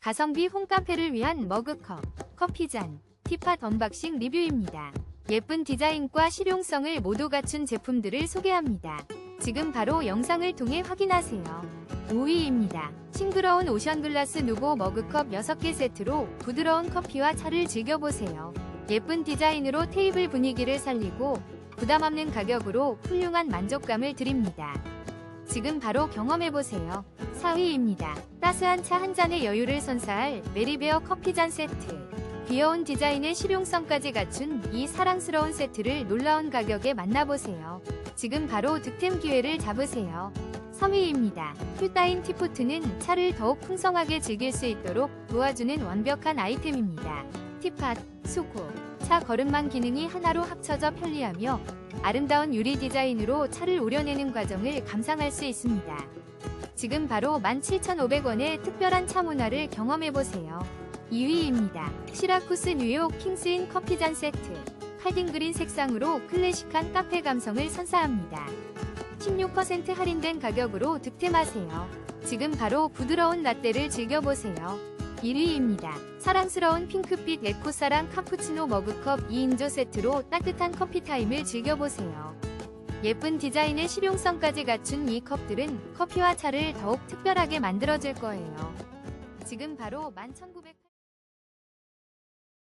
가성비 홈카페를 위한 머그컵, 커피잔, 티팟 언박싱 리뷰입니다. 예쁜 디자인과 실용성을 모두 갖춘 제품들을 소개합니다. 지금 바로 영상을 통해 확인하세요. 5위입니다. 싱그러운 오션글라스 누보 머그컵 6개 세트로 부드러운 커피와 차를 즐겨보세요. 예쁜 디자인으로 테이블 분위기를 살리고 부담 없는 가격으로 훌륭한 만족감을 드립니다. 지금 바로 경험해보세요. 4위입니다. 따스한 차 한 잔의 여유를 선사할 메리베어 커피잔 세트. 귀여운 디자인의 실용성까지 갖춘 이 사랑스러운 세트를 놀라운 가격에 만나보세요. 지금 바로 득템 기회를 잡으세요. 3위입니다. 큐따인 티포트는 차를 더욱 풍성하게 즐길 수 있도록 도와주는 완벽한 아이템입니다. 티팟, 수고, 차 거름망 기능이 하나로 합쳐져 편리하며 아름다운 유리 디자인으로 차를 우려내는 과정을 감상할 수 있습니다. 지금 바로 17,500원의 특별한 차 문화를 경험해보세요. 2위입니다. 시라쿠스 뉴욕 킹스인 커피잔 세트. 칼딘 그린 색상으로 클래식한 카페 감성을 선사합니다. 16% 할인된 가격으로 득템하세요. 지금 바로 부드러운 라떼를 즐겨보세요. 1위입니다. 사랑스러운 핑크빛 에코사랑 카푸치노 머그컵 2인조 세트로 따뜻한 커피 타임을 즐겨보세요. 예쁜 디자인의 실용성까지 갖춘 이 컵들은 커피와 차를 더욱 특별하게 만들어줄 거예요. 지금 바로 11,900